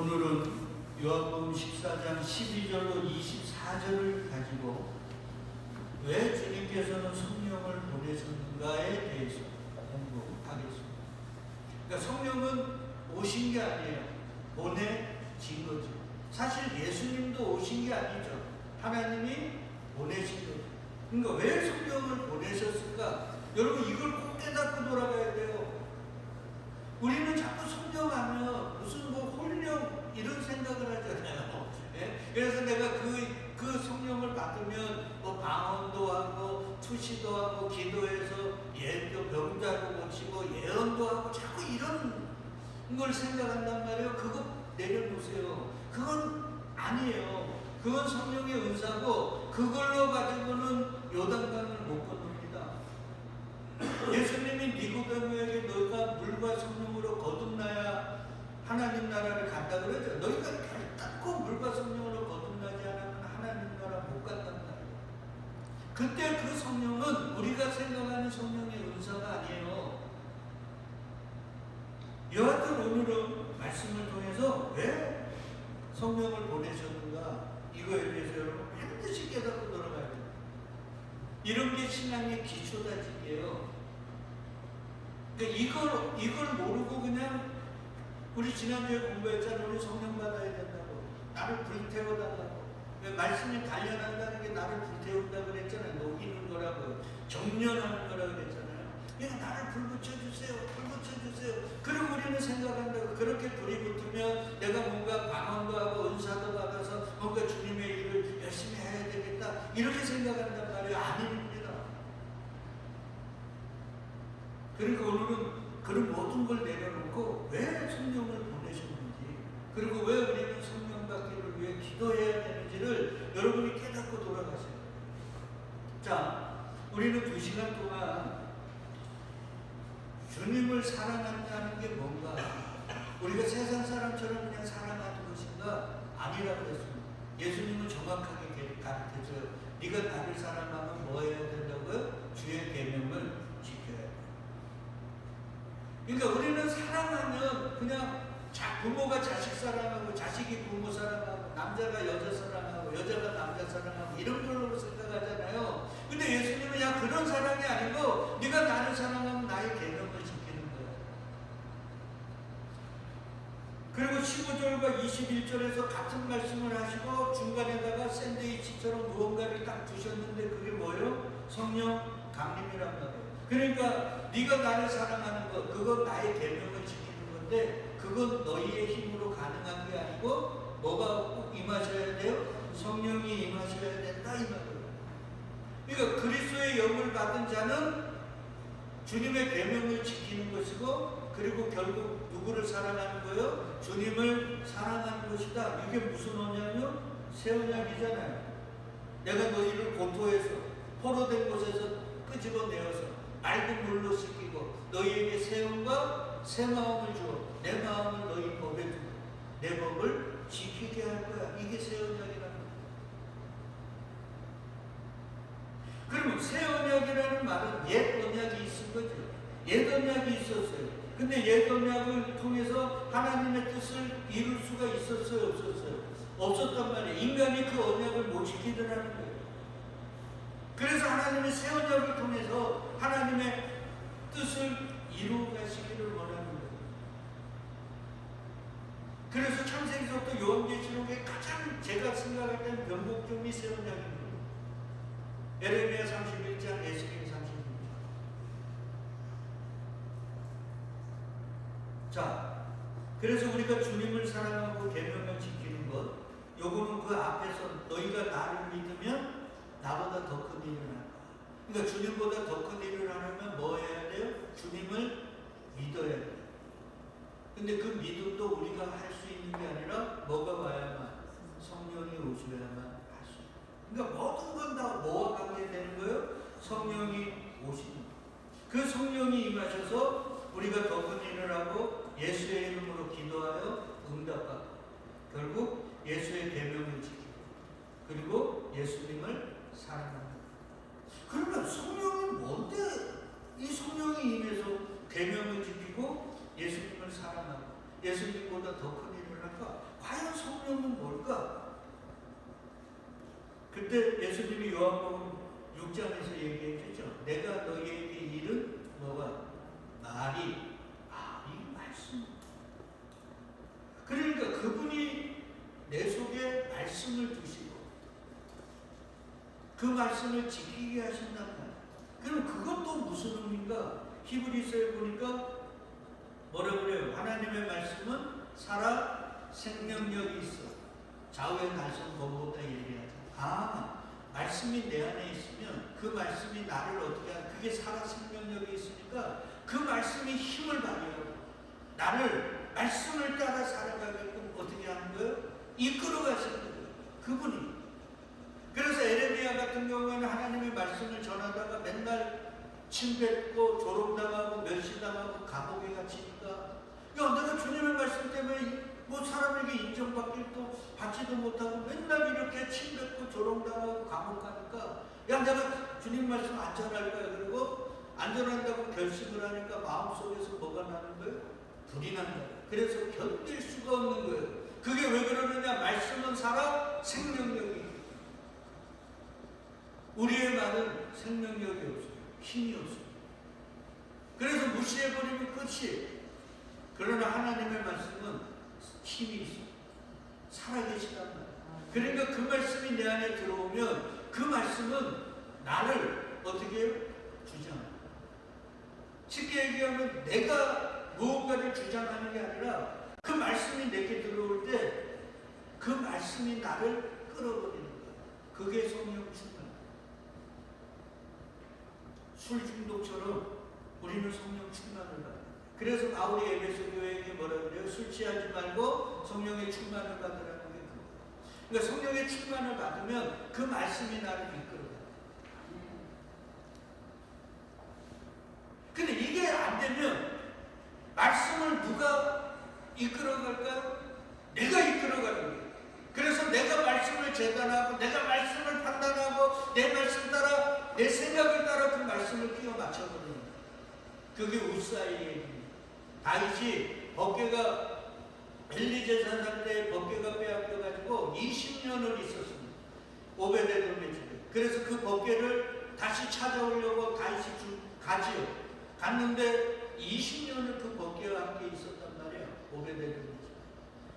오늘은 요한복음 14장 12절로 24절을 가지고 왜 주님께서는 성령을 보내셨는가에 대해서 공부하겠습니다. 그러니까 성령은 오신 게 아니에요. 보내진 거죠. 사실 예수님도 오신 게 아니죠. 하나님이 보내신 거죠. 그러니까 왜 성령을 보내셨을까? 여러분 이걸 꼭 깨닫고 돌아가야 돼요. 우리는 자꾸 성령하면 무슨 뭐 홀령 이런 생각을 하잖아요. 예? 그래서 내가 그, 그 성령을 받으면 뭐 방언도 하고 투시도 하고 기도해서 예도 병자도 고치고 예언도 하고 자꾸 이런 걸 생각한단 말이에요. 그거 내려놓으세요. 그건 아니에요. 그건 성령의 은사고 그걸로 가지고는 요단강을 못 건넙니다. 예수님이 니고데모에게 너희가 물과 성령으로 거듭나야 하나님 나라를 간다 그러죠. 너희가 결단코 물과 성령으로 거듭나지 않으면 하나님 나라 못 간단 말이에요. 그때 그 성령은 우리가 생각하는 성령의 은사가 아니에요. 여하튼 오늘은 말씀을 통해서 왜 성령을 보내셨는가 이거에 대해서 여러분 반드시 깨닫고 돌아가야 돼요. 이런 게 신앙의 기초다지게요. 그러니까 이걸 이걸 모르고 그냥 우리 지난주에 공부했잖아요. 우리 성령 받아야 된다고 나를 불태워 달라고 말씀이 단련한다는 게 나를 불태운다 그랬잖아요. 녹이는 거라고 정련하는 거라고 그랬잖아요. 그냥 나를 불 붙여 주세요. 불 붙여 주세요. 그리고 우리는 생각한다고 그렇게 불이 붙으면 내가 뭔가 방언도 하고 은사도 받아서 뭔가 주님의 일을 열심히 해야 되겠다. 이렇게 생각한단 말이에요. 아닙니다. 그러니까 오늘은 그런 모든 걸 내려놓고 왜 성령을 보내셨는지 그리고 왜 우리는 성령 받기를 위해 기도해야 되는지를 여러분이 깨닫고 돌아가세요. 자, 우리는 두 시간 동안 주님을 사랑한다는 게 뭔가 우리가 세상 사람처럼 그냥 사랑하는 것인가 아니라고 했습니다. 예수님은 정확하게 가르쳐줘요. 네가 나를 사랑하면 뭐 해야 된다고요? 주의 계명을. 그러니까 우리는 사랑하면 그냥 자, 부모가 자식 사랑하고 자식이 부모 사랑하고 남자가 여자 사랑하고 여자가 남자 사랑하고 이런 걸로 생각하잖아요. 근데 예수님은 야 그런 사랑이 아니고 네가 나를 사랑하면 나의 계명을 지키는 거야. 그리고 15절과 21절에서 같은 말씀을 하시고 중간에다가 샌드위치처럼 무언가를 딱 두셨는데 그게 뭐예요? 성령 강림이란 말이에요. 그러니까 네가 나를 사랑하는 것, 그건 나의 계명을 지키는 건데 그건 너희의 힘으로 가능한 게 아니고 뭐가 꼭 임하셔야 돼요? 성령이 임하셔야 된다 이 말이에요. 그러니까 그리스도의 영을 받은 자는 주님의 계명을 지키는 것이고 그리고 결국 누구를 사랑하는 거예요? 주님을 사랑하는 것이다. 이게 무슨 언약이요? 새 언약이잖아요. 내가 너희를 고토에서 포로된 곳에서 끄집어내어서 맑은 물로 씻기고 너희에게 새 영과 새 마음을 주어 내 마음을 너희 법에 두고 내 법을 지키게 할 거야. 이게 새 언약이라는 거야. 그러면 새 언약이라는 말은 옛 언약이 있은 거죠. 옛 언약이 있었어요. 근데 옛 언약을 통해서 하나님의 뜻을 이룰 수가 있었어요, 없었어요? 없었단 말이에요. 인간이 그 언약을 못 지키더라는 거예요. 그래서 하나님의 새 언약을 통해서 하나님의 뜻을 이루어 가시기를 원하는 거예요. 그래서 창세기서부터 요한계시록의 가장 제가 생각할 때는 변곡점이 새 언약입니다. 에레미야 31장, 에스겔 36장. 자, 그래서 우리가 주님을 사랑하고 계명을 지키는 것, 요거는 그 앞에서 너희가 나를 믿으면 나보다 더 큰 일을 할 거야. 그러니까 주님보다 더 큰 일을 하려면 뭐 해야 돼요? 주님을 믿어야 돼요. 근데 그 믿음도 우리가 할 수 있는 게 아니라 뭐가 와야만 성령이 오셔야만 할 수 있어요. 그러니까 모든 건 다 뭐와 관계되는 거예요? 성령이 오시는. 그 성령이 임하셔서 우리가 더 큰 일을 하고 예수의 이름으로 기도하여 응답받고 결국 예수의 계명을 지키고 그리고 예수님을 사랑합니다. 그러면 성령이 뭔데 이 성령이 임해서 계명을 지키고 예수님을 사랑하고 예수님보다 더 큰 일을 할까? 과연 성령은 뭘까? 그때 예수님이 요한복음 6장에서 얘기했죠. 내가 너희에게 이른 뭐가 말이 말이 말씀. 그러니까 그분이 내 속에 말씀을 두시고 그 말씀을 지키게 하신단 말이야. 그럼 그것도 무슨 의미인가? 히브리서에 보니까 뭐라 그래요? 하나님의 말씀은 살아 생명력이 있어. 좌우의 날선 검보다 예리하다. 아, 말씀이 내 안에 있으면 그 말씀이 나를 어떻게 하는 그게 살아 생명력이 있으니까 그 말씀이 힘을 발휘하고 나를 말씀을 따라 살아가게끔 어떻게 하는 거예요? 이끌어 가시는 거예요. 그분이. 그래서 에레미야 같은 경우에는 하나님의 말씀을 전하다가 맨날 침뱉고 조롱당하고 멸시당하고 감옥에 갇히니까. 야 내가 주님의 말씀 때문에 뭐 사람에게 인정받길 또 받지도 못하고 맨날 이렇게 침뱉고 조롱당하고 감옥 가니까 야 내가 주님 말씀 안 전할 거야. 그리고 안 전한다고 결심을 하니까 마음속에서 뭐가 나는 거예요? 불이 난다 그래서 견딜 수가 없는 거예요. 그게 왜 그러느냐? 말씀은 살아 생명력이. 우리의 말은 생명력이 없어요 힘이 없어요 그래서 무시해버리면 끝이에요 그러나 하나님의 말씀은 힘이 있어요. 살아계시단 말이에요. 그러니까 그 말씀이 내 안에 들어오면 그 말씀은 나를 어떻게 해요? 주장해요. 쉽게 얘기하면 내가 무언가를 주장하는 게 아니라 그 말씀이 내게 들어올 때 그 말씀이 나를 끌어버리는 거예요. 그게 성령 충만. 술 중독처럼 우리는 성령 충만을 받아요. 그래서 바울이 에베소 교회에게 뭐라 그래요? 술 취하지 말고 성령의 충만을 받으라는 게 그거예요. 그러니까 성령의 충만을 받으면 그 말씀이 나를 이끌어요. 근데 이게 안 되면 말씀을 누가 이끌어갈까요? 내가 이끌어가는 거예요. 그래서 내가 말씀을 재단하고 내가 말씀을 판단하고 내 말씀 따라 내 생각을 따라 그 말씀을 끼워 맞춰버리는 거예요. 그게 얘기입니다. 다윗이 법궤가 엘리제 사상 때 법궤가 빼앗겨가지고 20년을 있었습니다. 오베데돔의 집에. 그래서 그 법궤를 다시 찾아오려고 주, 가지요. 갔는데 20년을 그 법궤와 함께 있었단 말이에요. 오베데돔의 집에.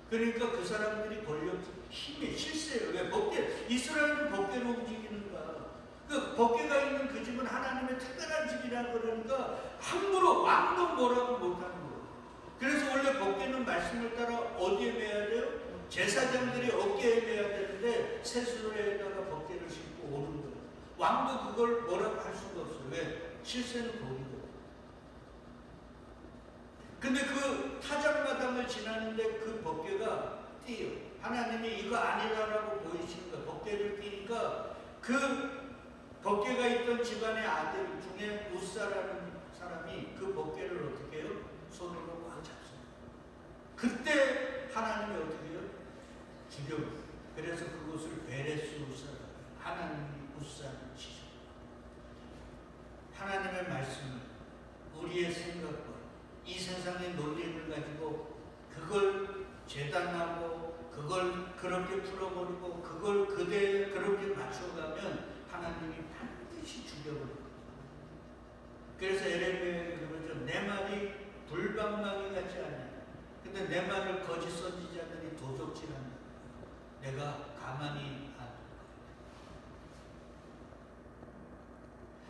그러니까 그 사람들이 권력 힘이 실세예요. 왜 법궤 이스라엘은 법궤로 움직이는가? 그 법궤가 있는 그 집은 하나님의 특별한 집이라 그러니까 함부로 왕도 뭐라고 못하는 거예요. 그래서 원래 법궤는 말씀을 따라 어디에 매야 돼요? 제사장들이 어깨에 매야 되는데 새수레에다가 법궤를 싣고 오는 거예요. 왕도 그걸 뭐라고 할 수가 없어요. 왜? 실세는 거기거든요. 근데 그 타작마당을 지나는데 그 법궤가 띄요. 하나님이 이거 아니라라고 보이시는 거예요. 법궤를 띄니까 그 법궤가 있던 집안의 아들 중에 우사라는 사람이 그 법궤를 어떻게 해요? 손으로 꽉 잡습니다. 그때 하나님이 어떻게 해요? 죽여요. 그래서 그곳을 베레스 우사 하나님이 우사를 치죠. 하나님의 말씀을 우리의 생각과 이 세상의 논리를 가지고 그걸 재단하고 그걸 그렇게 풀어버리고 그걸 그대 그렇게 맞춰가면 하나님이 반드시 죽여버립니다. 그래서 에레미야에 그러죠. 내 말이 불방망이 같지 않냐. 근데 내 말을 거짓 선지자들이 도적질한다. 내가 가만히 안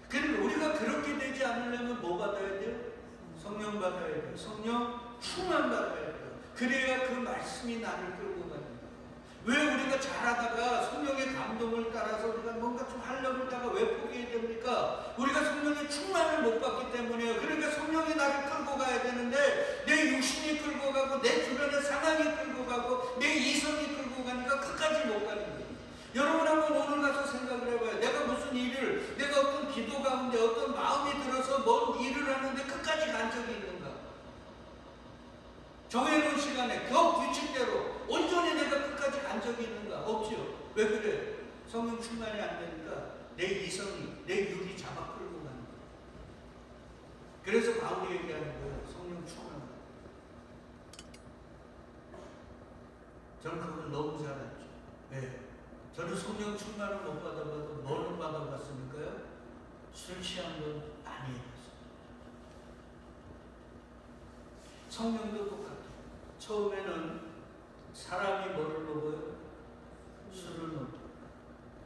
그러니까 우리가 그렇게 되지 않으려면 뭐 받아야 돼요? 성령 받아야 돼요. 성령 충만 받아야 돼요. 그래야 그 말씀이 나를 끌고 거예요. 왜 우리가 잘하다가 성령의 감동을 따라서 우리가 뭔가 좀 하려고 하다가 왜 포기해야 됩니까? 우리가 성령의 충만을 못 받기 때문이에요. 그러니까 성령이 나를 끌고 가야 되는데 내 육신이 끌고 가고 내 주변의 상황이 끌고 가고 내 이성이 끌고 가니까 끝까지 못 가는 거예요. 여러분 한번 오늘 가서 생각을 해봐요. 내가 무슨 일을, 내가 어떤 기도 가운데 어떤 마음이 들어서 뭔 일을 하는데 끝까지 간 적이 있는가? 정해놓은 시간에 그 규칙대로 온전히 내가 끝까지 간 적이 있는가? 없지요. 왜 그래? 성령 충만이 안 되니까 내 이성이, 내 육이 잡아 끌고 가는 거예요. 그래서 바울이 얘기하는 거예요. 성령 충만. 저는 그걸 너무 잘 알죠. 왜? 저는 성령 충만을 못 받아봐도 뭐는 받아봤으니까요. 술 취한 건 많이 해봤어요. 성령도 똑같아요. 처음에는 사람이 뭐를 먹어요? 술을 먹고.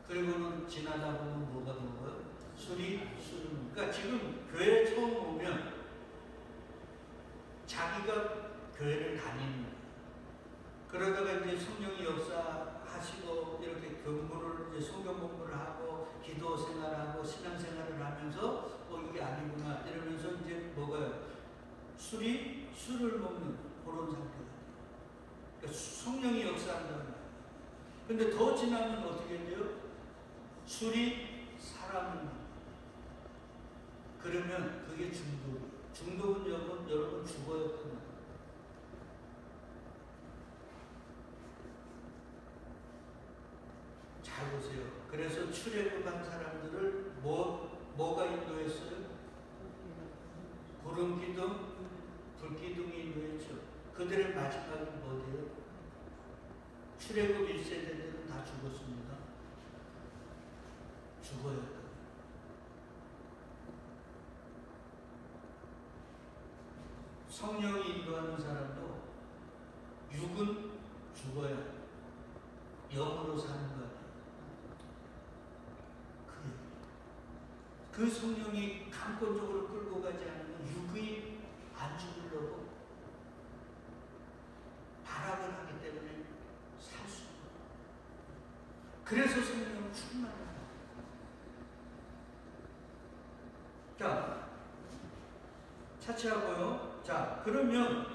그리고는 지나다 보면 뭐가 먹어요? 술이 술을 먹고. 그러니까 지금 교회 처음 오면 자기가 교회를 다니는 거예요. 성령이 역사하시고 이렇게 공부를 이제 성경 공부를 하고 기도 생활하고 신앙 생활을 하면서 어 이게 아니구나 이러면서 이제 뭐가요? 술이 술을 먹는 그런 상태가. 그러니까 성령이 역사한다는 거예요. 근데 더 지나면 어떻게 돼요? 술이 사람을 그러면 그게 중독. 중독은 여러분, 여러분 죽어야 끝나. 잘 보세요. 그래서 출애굽한 사람들을 뭐 뭐가 인도했어요? 구름 기둥, 불 기둥이 인도했죠. 그들의 마지막이 뭐예요? 출애굽 1세대들은 다 죽었습니다. 죽어야 돼. 성령이 인도하는 사람도 육은 죽어야 영으로 사는 거아니에요. 그게 그 성령이 감권적으로 끌고 가지 않으면 육이 안 죽으려고 발악을 하기 때문에 살 수 없어요. 그래서 성령은 충만합니다. 자, 차치하고요. 자, 그러면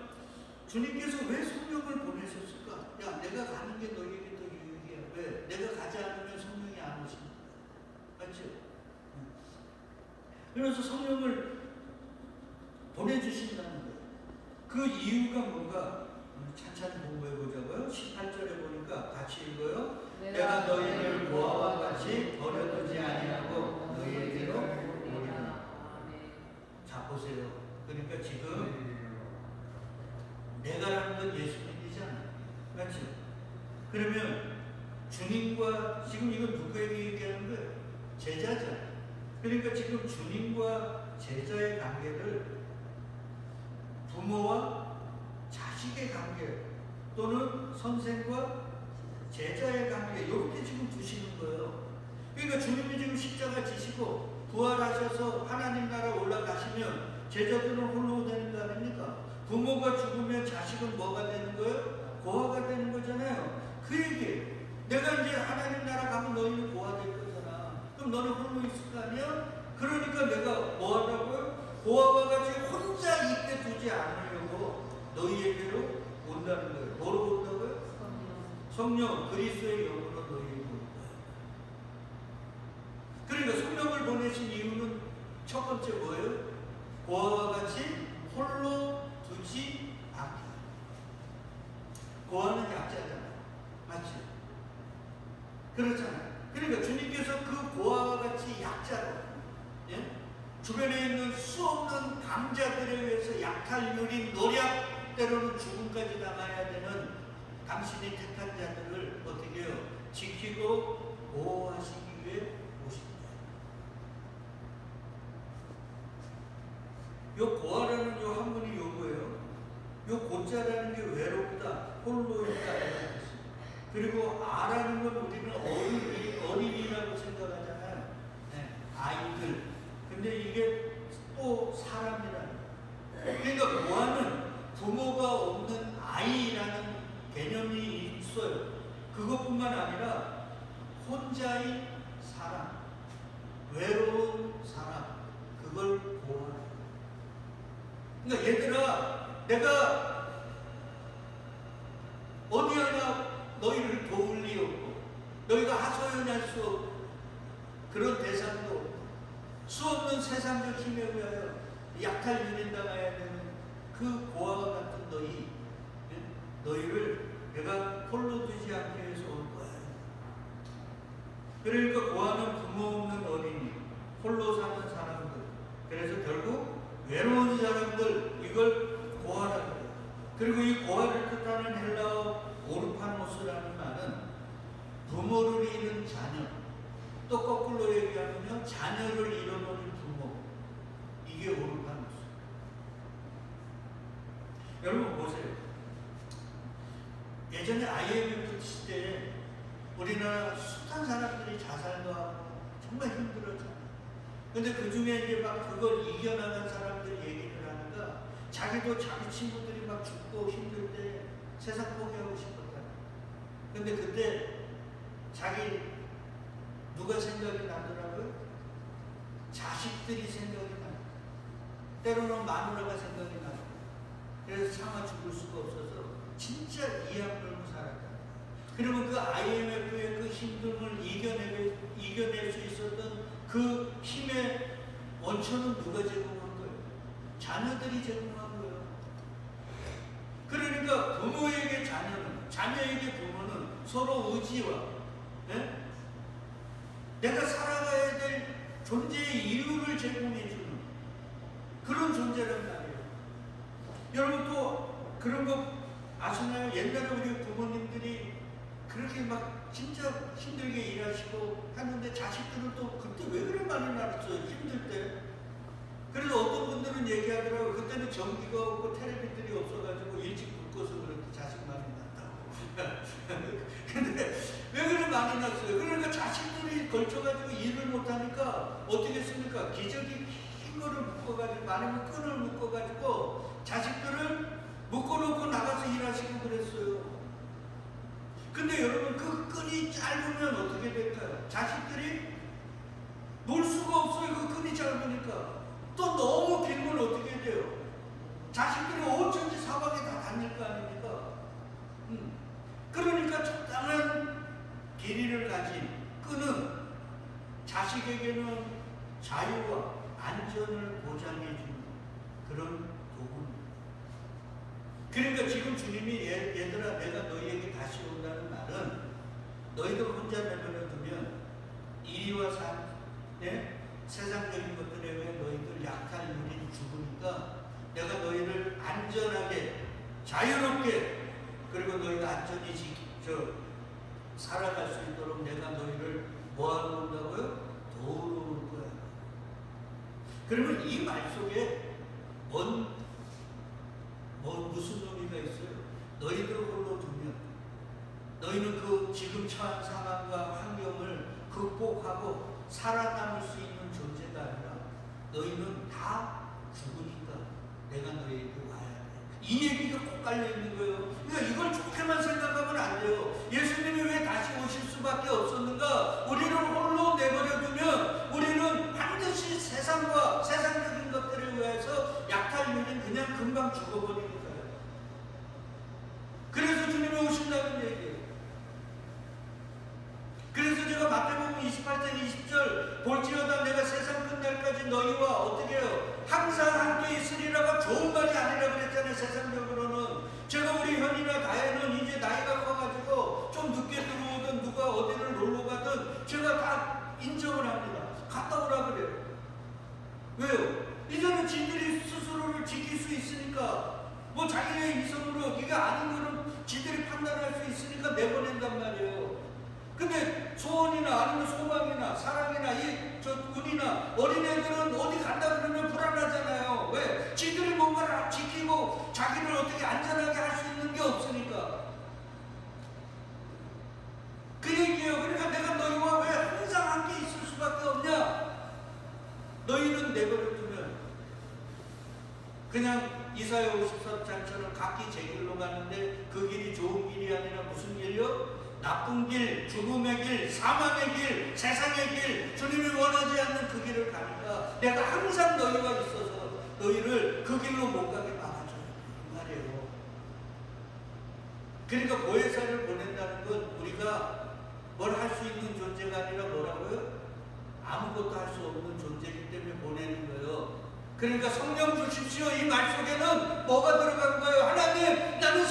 주님께서 왜 성령을 보내셨을까? 야, 내가 가는 게 너에게 더 유익이야. 왜? 내가 가지 않으면 성령이 안 오십니다. 맞죠? 응. 그래서 성령을 보내주신다는 거예요. 그 이유가 뭔가 오늘 찬찬히 공부해 보자고요. 18절에 보니까 같이 읽어요. 내가 너희를 보아와 같이 버려두지 아니하고 너희에게로 오리라. 자 보세요. 그러니까 지금 내가라는 건 예수님이잖아. 맞죠? 그러면 주님과 지금 이건 누구에게 얘기하는 거예요? 제자잖아. 그러니까 지금 주님과 제자의 관계를 부모와 자식의 관계 또는 선생과 제자의 관계 이렇게 지금 두시는 거예요. 그러니까 주님이 지금 십자가 지시고 부활하셔서 하나님 나라 올라가시면 제자들은 홀로 되는 거 아닙니까? 부모가 죽으면 자식은 뭐가 되는 거예요? 고아가 되는 거잖아요. 그 얘기. 내가 이제 하나님 나라 가면 너희는 고아 될 거잖아. 그럼 너는 홀로 있을 거 아니야? 그러니까 내가 뭐 하라고요? 고아와 같이 혼자 있게 두지 않으려고 너희에게로 온다는 거예요. 뭐로 온다고요? 성령 그리스도의 영으로 너희에게 온 거예요. 그러니까 성령을 보내신 이유는 첫 번째 뭐예요? 고아와 같이 홀로 두지 않게. 고아는 약자잖아요. 맞지? 그렇잖아요. 그러니까 주님께서 그 고아와 같이 약자로, 예? 주변에 있는 수없는 강자들에 의해서 약탈률인 노력, 때로는 죽음까지 당해야 되는 당신이 택한 자들을 어떻게 해요? 지키고 보호하시기 위해 오십니다. 요 고아라는 요 한문이 요거예요. 요 고자라는 게 외롭다, 홀로 있다 이런 뜻이에요. 그리고 아라는 건 우리는 어린이, 어린이라고 생각하잖아요. 네, 아이들. 근데 이게 또 사람이라는. 그러니까 고아는 부모가 없는 아이라는 개념이 있어요. 그것뿐만 아니라 혼자인 사람, 외로운 사람, 그걸 고아. 그러니까 얘들아, 내가 어디 하나 너희를 도울 리 없고, 너희가 하소연할 수 없고, 그런 대상도 없고, 수 없는 세상적 힘에 의하여 약탈 유린당해야 되는 그 고아와 같은 너희, 예? 너희를 내가 홀로 두지 않기 위해서 올 거야. 그러니까 고아는 부모 없는 어린이, 홀로 사는 사람들, 그래서 결국 외로운 사람들, 이걸 고아라고 해요. 그리고 이 고아를 뜻하는 헬라어 오르파노스라는 말은 부모를 잃은 자녀 또 거꾸로 얘기하면 자녀를 잃어버린 부모. 이게 오르파노스. 여러분 보세요. 예전에 IMF 시대에 우리나라 숱한 사람들이 자살도 하고 정말 힘들었잖아요 근데 그 중에 이제 막 그걸 이겨나간 사람들 얘기를 하니까 자기도 자기 친구들이 막 죽고 힘들 때 세상 포기하고 싶었다. 근데 그때 자기 누가 생각이 나더라고요? 자식들이 생각이 나. 때로는 마누라가 생각이 나고. 그래서 참아 죽을 수가 없어서 진짜 이악 물고 살았다. 그러면 그 IMF의 그 힘듦을 이겨내, 이겨낼 수 있었던 그 힘의 원천은 누가 제공한 거예요? 자녀들이 제공한 거예요. 그러니까 부모에게 자녀는, 자녀에게 부모는 서로 의지와, 예? 내가 살아가야 될 존재의 이유를 제공해주는 그런 존재란 말이에요. 여러분 또 그런 거 아시나요? 옛날에 우리 부모님들이 그렇게 막 진짜 힘들게 일하시고 하는데 자식들은 또 그때 왜 그래 많이 낳았어요? 힘들 때. 그래서 어떤 분들은 얘기하더라고요. 그때는 전기가 없고 텔레비들이 없어가지고 일찍 붓고서 그렇게 자식 많이 낳았다고. 근데 왜 그래 많이 낳았어요? 그러니까 자식들이 걸쳐가지고 일을 못하니까 어떻게 했습니까? 기저귀 흰 거를 묶어가지고 많으면 끈을 묶어가지고 자식들을 묶어놓고 나가서 일하시고 그랬어요. 근데 여러분 그 끈이 짧으면 어떻게 될까요? 자식들이 놀 수가 없어요. 그 끈이 짧으니까. 또 너무 길면 어떻게 돼요? 자식들이 어쩐지 사방에 다 다닐 거 아닙니까? 음. 그러니까 적당한 길이를 가진 끈은 자식에게는 자유와 안전을 보장해 주는 그런 도구입니다. 그러니까 지금 주님이 얘, 얘들아 내가 너희에게 다시 온다는 말은 너희들 혼자 내버려 두면 이리와 산, 예? 세상적인 것들에 의해 너희들 약탈 누린 죽으니까 내가 너희를 안전하게 자유롭게 그리고 너희가 안전히 지, 저, 살아갈 수 있도록 내가 너희를 뭐하러 온다고요? 도우러 올 거야. 그러면 이 말 속에 뭔, 뭐 무슨 의미가 있어요? 너희들 홀로 두면 너희는 그 지금 처한 상황과 환경을 극복하고 살아남을 수 있는 존재가 아니라 너희는 다 죽으니까 내가 너희에게 와야 돼. 이 얘기가 꼭 깔려 있는 거예요. 그러니까 이걸 좋게만 생각하면 어린애들은 어디 간다 그러면 불안하잖아요. 왜? 지들이 뭔가를 지키고 자기를 어떻게 안전하게 할 수 있는 게 없으니까. 그 얘기예요. 그러니까 내가 너희와 왜 항상 함께 있을 수밖에 없냐? 너희는 내버려 두면 그냥 이사야 54장처럼 각기 제 길로 나쁜 길, 죽음의 길, 사망의 길, 세상의 길, 주님이 원하지 않는 그 길을 가니까 내가 항상 너희와 있어서 너희를 그 길로 못 가게 막아줘요. 그 말이에요. 그러니까 보혜사를 보낸다는 건 우리가 뭘 할 수 있는 존재가 아니라 뭐라고요? 아무것도 할 수 없는 존재이기 때문에 보내는 거예요. 그러니까 성령 주십시오. 이 말 속에는 뭐가 들어간 거예요? 하나님, 나는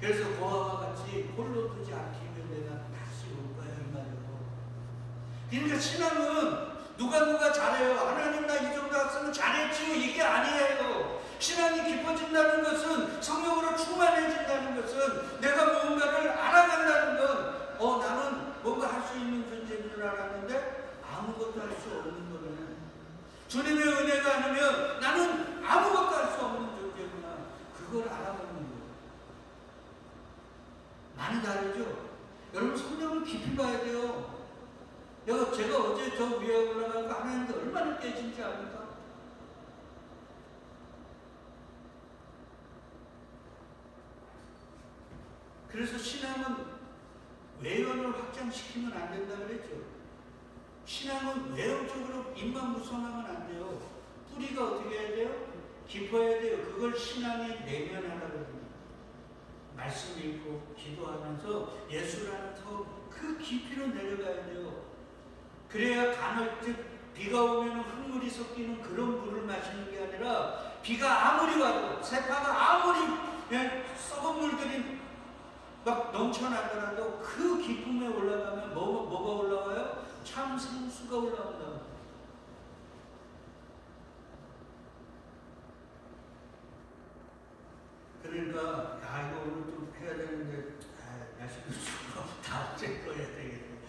그래서 고아와 같이 홀로 두지 않기 위해 내가 다시 올 거야 이 말이고. 그러니까 신앙은 누가 누가 잘해요. 하나님 나 이 정도 학생은 잘했지요. 이게 아니에요. 신앙이 깊어진다는 것은 성령으로 충만해진다는 것은 내가 무언가를 알아간다는 건 어, 나는 뭔가 할 수 있는 존재인 줄 알았는데 아무것도 할 수 없는 거네. 주님의 은혜가 아니면 나는 아무것도 할 수 없는 존재구나. 그걸 알아보는 거예요. 많이 다르죠? 여러분 성령을 깊이 봐야 돼요. 내가 제가 어제 저 위에 올라가고 하나님도 얼마나 깨진지 압니까? 그래서 신앙은 외연을 확장시키면 안 된다 그랬죠. 신앙은 외형적으로 입만 무성하면 안 돼요. 뿌리가 어떻게 해야 돼요? 깊어야 돼요. 그걸 신앙의 내면하라고 합니다. 말씀 읽고 기도하면서 예수라는 그 깊이로 내려가야 돼요. 그래야 간헐 즉 비가 오면 흙물이 섞이는 그런 물을 마시는 게 아니라 비가 아무리 와도 세파가 아무리 예, 썩은 물들이 막 넘쳐나더라도 그 기쁨에 올라가면 뭐, 뭐가 올라와요? 참 생수가 올라온다. 그러니까 야 이거 오늘 좀 해야 되는데 아, 날씨도 춥고 다음 주에 또 해야 되겠네.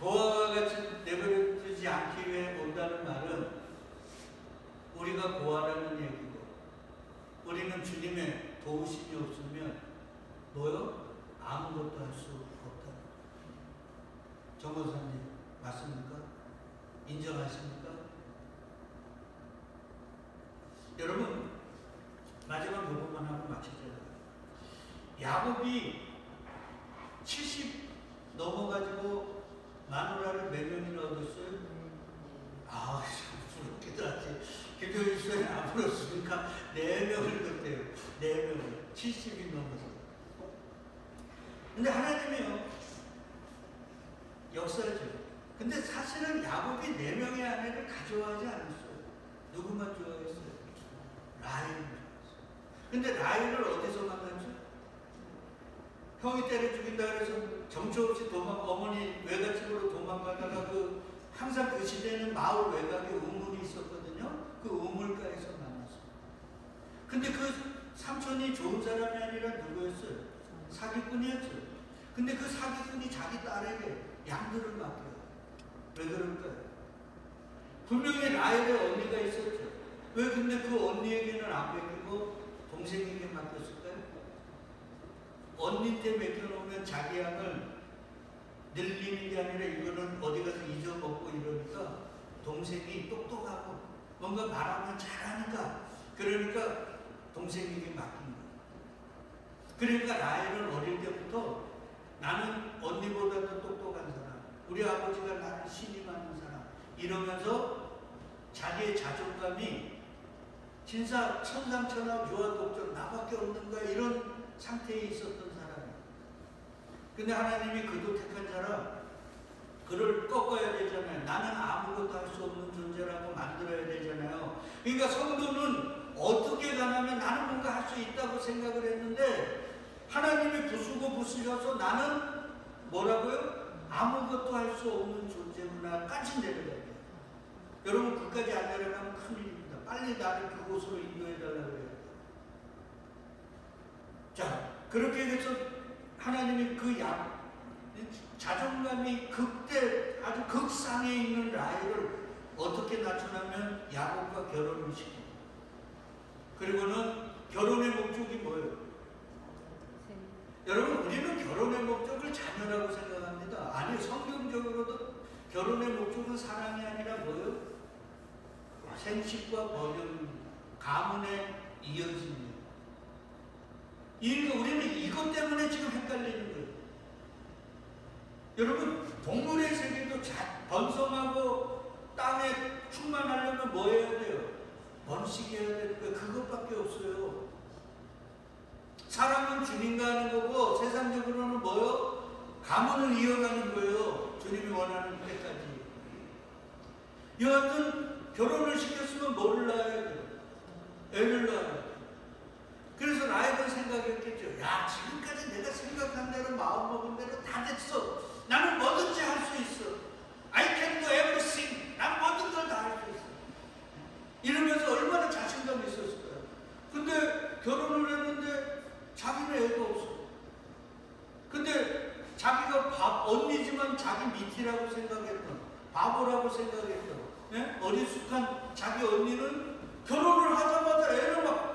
고아와 같이 내버려두지 않기 위해 온다는 말은 우리가 고아라는 얘기고 우리는 주님의 도우심이 없으면 뭐요? 아무것도 할 수 없다. 정원사님 맞습니까? 인정하십니까? 여러분 마지막 요것만 하고 마치죠. 야곱이 4명을 그때요. 4명을. 70이 넘어서. 근데 하나님이요. 역사죠. 근데 사실은 야곱이 4명의 아내를 가져가지 않았어요. 누구만 좋아했어요? 라인을 좋아했어요. 근데 라인을 어디서 만났죠? 형이 때려 죽인다 그래서 정처 없이 도망, 어머니 외갓집으로 도망가다가 그 항상 그 시대에는 마을 외곽에 우물이 있었거든요. 그 우물가에서 근데 그 삼촌이 좋은 사람이 아니라 누구였어요? 사기꾼이었죠. 근데 그 사기꾼이 자기 딸에게 양들을 맡겨요. 왜 그럴까요? 분명히 라헬의 언니가 있었죠. 왜 근데 그 언니에게는 안 맡기고 동생에게 맡겼을까요? 언니한테 맡겨놓으면 자기 양을 늘리는 게 아니라 이거는 어디 가서 잊어먹고 이러니까 동생이 똑똑하고 뭔가 말하면 잘하니까 그러니까 동생에게 맡긴 거예요. 그러니까 라헬은 어릴 때부터 나는 언니보다도 똑똑한 사람, 우리 아버지가 나를 신임하는 사람 이러면서 자기의 자존감이 진짜 천상천하 유아독존 나밖에 없는 거야 이런 상태에 있었던 사람이에요. 근데 하나님이 그도 택한 사람 그를 꺾어야 되잖아요. 나는 아무것도 할 수 없는 존재라고 만들어야 되잖아요. 그러니까 성도는 어떻게 가냐면 나는 뭔가 할 수 있다고 생각을 했는데 하나님이 부수고 부수셔서 나는 뭐라고요? 아무것도 할 수 없는 존재구나까지 내려가야 돼요. 여러분 그까지 안 내려가면 큰일입니다. 빨리 나를 그곳으로 인도해 달라고 해요. 자, 그렇게 해서 하나님이 그 야, 자존감이 극대 아주 극상에 있는 라헬을 어떻게 낮춰나면 야곱과 결혼을 시킵니다. 그리고는 결혼의 목적이 뭐예요? 여러분 우리는 결혼의 목적을 자녀라고 생각합니다. 아니 성경적으로도 결혼의 목적은 사랑이 아니라 뭐예요? 생식과 번영, 가문의. 이러니까 우리는 이것 때문에 지금 헷갈리는 거예요. 여러분 동물의 세계도 자, 번성하고 땅에 충만하려면 뭐 해야 돼요? 번식해야 되는 거 그것밖에 없어요. 사람은 주님과 하는 거고 세상적으로는 뭐요? 가문을 이어가는 거예요. 주님이 원하는 때까지. 여하튼 결혼을 시켰으면 뭐를 낳아야 돼요? 애를 낳아야. 그래서 라이벌 생각했겠죠. 야, 지금까지 내가 생각한 대로 마음먹은 대로 다 됐어. 나는 뭐든지 할 수 있어. I can do everything. 난 모든 걸 다 할 수 있어. 이러면서 얼마나 자신감이 있었을까요? 근데 결혼을 했는데 자기는 애가 없어. 근데 자기가 밥, 언니지만 자기 밑이라고 생각했던, 바보라고 생각했던, 예? 어리숙한 자기 언니는 결혼을 하자마자 애를 막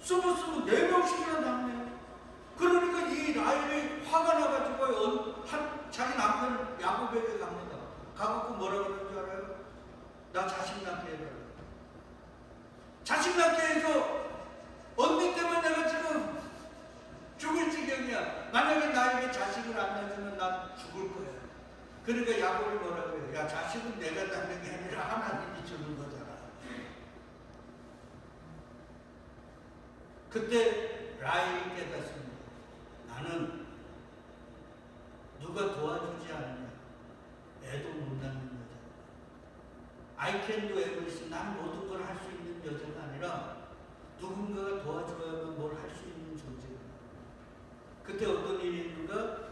스무 스무 네 명씩이나 낳네. 그러니까 이 라임이 화가 나가지고 어- 한 자기 남편 야곱에게 갑니다. 가갖고 뭐라 그러는 줄 알아요? 나 자식 낳게 해달라. 자식 낳게 해줘. 언니 때문에 내가 지금 죽을 지경이야. 만약에 나에게 자식을 안 낳으면 난 죽을 거야. 그러니까 야곱이 뭐라 그래요? 야 자식은 내가 낳는 게 아니라 하나님이 주는 거잖아. 그때 라헬이 깨닫습니다. 나는 누가 도와주지 않으면 애도 못 낳는 여자. I can do everything. 난 모든 걸 할 수 있는 여자가 아니라 누군가가 도와줘야만 뭘 할 수 있는 존재가. 그때 어떤 일이 있는가?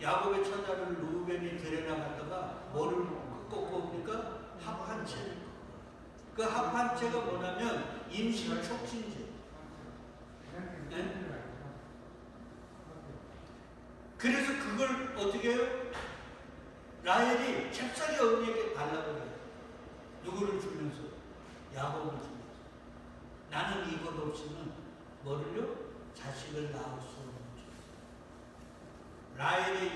야곱의 처자를 루벤이 데려나갔다가 뭐를 꺾고 옵니까? 합한채. 그 합한채가 뭐냐면 임신 촉진제. 네? 그래서 그걸 어떻게 해요? 라헬이 잽싸게 언니에게 달라버려요. 누구를 주면서? 야곱을 주면서. 나는 이것 없이는 뭐를요? 자식을 낳을 수 없는 줄. 라헬의